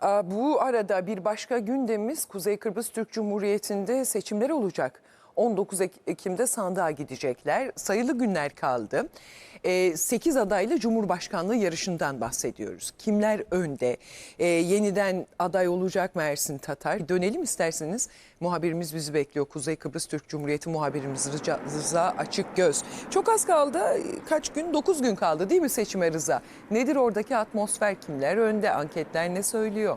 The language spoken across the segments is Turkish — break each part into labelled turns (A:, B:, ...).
A: Aa, Bu arada bir başka gündemimiz Kuzey Kıbrıs Türk Cumhuriyeti'nde seçimler olacak. 19 Ek- Ekim'de sandığa gidecekler. Sayılı günler kaldı. 8 adaylı Cumhurbaşkanlığı yarışından bahsediyoruz. Kimler önde? Ee, yeniden aday olacak mı Ersin Tatar? Dönelim isterseniz. Muhabirimiz bizi bekliyor. Kuzey Kıbrıs Türk Cumhuriyeti muhabirimiz Rıza, Rıza Açık Göz. Çok az kaldı. Kaç gün? 9 gün kaldı değil mi seçime Rıza? Nedir oradaki atmosfer? Kimler önde? Anketler ne söylüyor?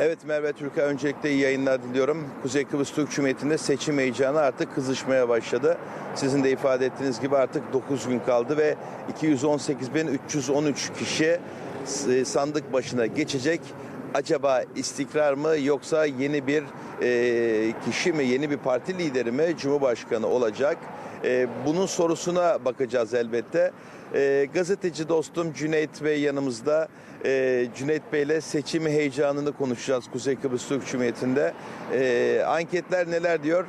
B: Evet Merve Türk'e öncelikle iyi yayınlar diliyorum. Kuzey Kıbrıs Türk Cumhuriyeti'nde seçim heyecanı artık kızışmaya başladı. Sizin de ifade ettiğiniz gibi artık 9 gün kaldı ve 218.313 kişi e, sandık başına geçecek. Acaba istikrar mı yoksa yeni bir e, kişi mi, yeni bir parti lideri mi Cumhurbaşkanı olacak? E, bunun sorusuna bakacağız elbette. E, gazeteci dostum Cüneyt Bey yanımızda. E, Cüneyt Bey'le seçim heyecanını konuşacağız Kuzey Kıbrıs Türk Cumhuriyeti'nde. Anketler neler diyor?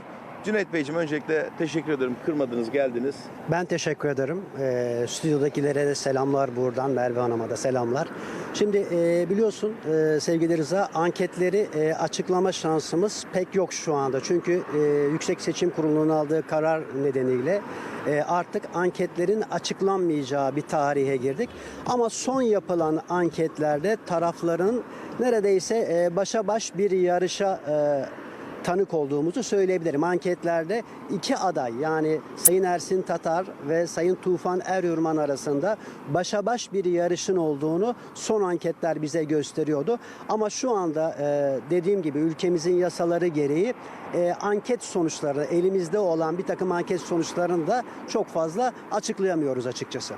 B: Cüneyt Beyciğim öncelikle teşekkür ederim. Kırmadınız, geldiniz.
C: Ben teşekkür ederim. Ee, stüdyodakilere de selamlar buradan. Merve Hanım'a da selamlar. Şimdi e, biliyorsun e, sevgili Rıza anketleri e, açıklama şansımız pek yok şu anda. Çünkü e, Yüksek Seçim Kurulu'nun aldığı karar nedeniyle e, artık anketlerin açıklanmayacağı bir tarihe girdik. Ama son yapılan anketlerde tarafların neredeyse e, başa baş bir yarışa e, tanık olduğumuzu söyleyebilirim. Anketlerde iki aday yani Sayın Ersin Tatar ve Sayın Tufan Eryurman arasında başa baş bir yarışın olduğunu son anketler bize gösteriyordu. Ama şu anda e, dediğim gibi ülkemizin yasaları gereği e, anket sonuçları elimizde olan bir takım anket sonuçlarını da çok fazla açıklayamıyoruz açıkçası.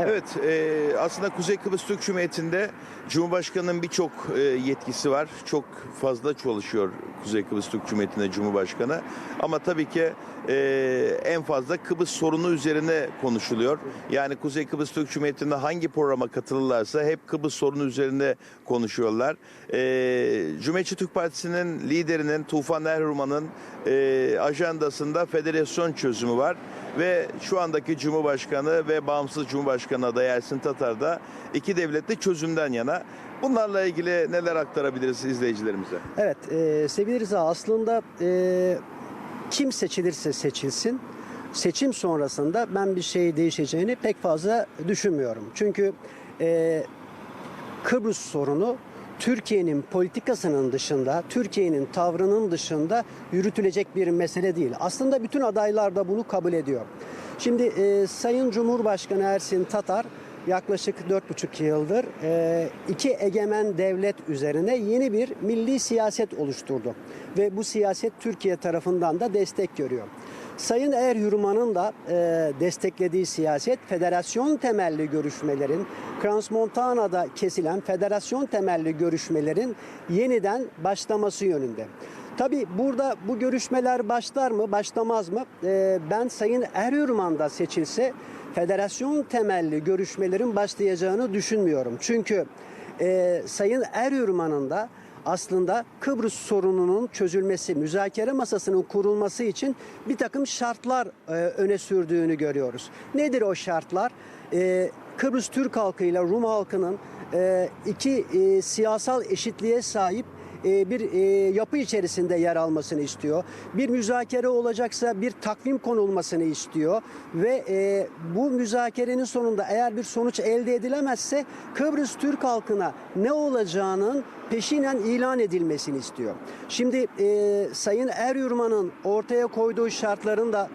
B: Evet, e, aslında Kuzey Kıbrıs Türk Cumhuriyeti'nde Cumhurbaşkanı'nın birçok e, yetkisi var. Çok fazla çalışıyor Kuzey Kıbrıs Türk Cumhuriyeti'nde Cumhurbaşkanı. Ama tabii ki e, en fazla Kıbrıs sorunu üzerine konuşuluyor. Yani Kuzey Kıbrıs Türk Cumhuriyeti'nde hangi programa katılırlarsa hep Kıbrıs sorunu üzerine konuşuyorlar. E, Cumhuriyetçi Türk Partisi'nin liderinin Tufan Erhurman'ın e, ajandasında federasyon çözümü var ve şu andaki Cumhurbaşkanı ve bağımsız Cumhurbaşkanı adayı Ersin Tatar da iki devletli çözümden yana. Bunlarla ilgili neler aktarabiliriz izleyicilerimize?
C: Evet e, sevgili Rıza aslında e, kim seçilirse seçilsin seçim sonrasında ben bir şey değişeceğini pek fazla düşünmüyorum. Çünkü e, Kıbrıs sorunu Türkiye'nin politikasının dışında, Türkiye'nin tavrının dışında yürütülecek bir mesele değil. Aslında bütün adaylar da bunu kabul ediyor. Şimdi e, Sayın Cumhurbaşkanı Ersin Tatar yaklaşık 4,5 yıldır e, iki egemen devlet üzerine yeni bir milli siyaset oluşturdu. Ve bu siyaset Türkiye tarafından da destek görüyor. Sayın Er Yurman'ın da e, desteklediği siyaset federasyon temelli görüşmelerin, Transmontana'da kesilen federasyon temelli görüşmelerin yeniden başlaması yönünde. Tabi burada bu görüşmeler başlar mı, başlamaz mı? E, ben Sayın Er Yurman da seçilse federasyon temelli görüşmelerin başlayacağını düşünmüyorum. Çünkü e, Sayın Er Yurman'ın da aslında Kıbrıs sorununun çözülmesi, müzakere masasının kurulması için bir takım şartlar e, öne sürdüğünü görüyoruz. Nedir o şartlar? E, Kıbrıs Türk halkıyla Rum halkının iki siyasal eşitliğe sahip e, bir e, yapı içerisinde yer almasını istiyor. Bir müzakere olacaksa bir takvim konulmasını istiyor ve e, bu müzakerenin sonunda eğer bir sonuç elde edilemezse Kıbrıs Türk halkına ne olacağının peşinen ilan edilmesini istiyor. Şimdi e, Sayın Er Yurman'ın ortaya koyduğu şartların da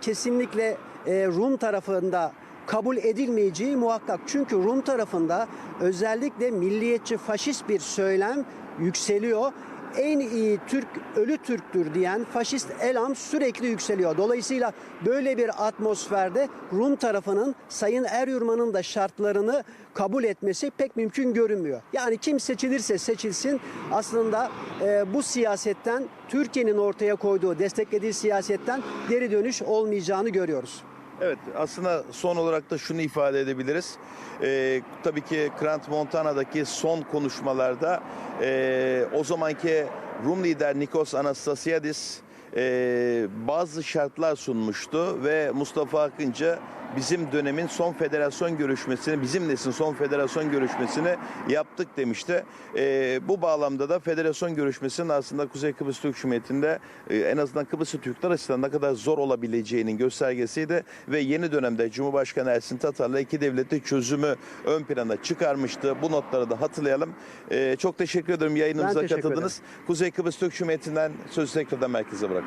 C: kesinlikle Rum tarafında kabul edilmeyeceği muhakkak. Çünkü Rum tarafında özellikle milliyetçi faşist bir söylem yükseliyor. En iyi Türk ölü Türktür diyen faşist elam sürekli yükseliyor. Dolayısıyla böyle bir atmosferde Rum tarafının Sayın Eryurman'ın da şartlarını kabul etmesi pek mümkün görünmüyor. Yani kim seçilirse seçilsin aslında e, bu siyasetten Türkiye'nin ortaya koyduğu, desteklediği siyasetten geri dönüş olmayacağını görüyoruz.
B: Evet aslında son olarak da şunu ifade edebiliriz. Ee, tabii ki Grant Montana'daki son konuşmalarda e, o zamanki Rum lider Nikos Anastasiadis e, bazı şartlar sunmuştu ve Mustafa Akıncı bizim dönemin son federasyon görüşmesini, bizim neslin son federasyon görüşmesini yaptık demişti. E, bu bağlamda da federasyon görüşmesinin aslında Kuzey Kıbrıs Türk Cumhuriyeti'nde e, en azından Kıbrıslı Türkler açısından ne kadar zor olabileceğinin göstergesiydi ve yeni dönemde Cumhurbaşkanı Ersin Tatar'la iki devletli çözümü ön plana çıkarmıştı. Bu notları da hatırlayalım. E, çok teşekkür ederim yayınımıza
C: teşekkür
B: katıldınız. Kuzey Kıbrıs Türk Cumhuriyeti'nden sözü tekrardan merkeze bırakıyorum.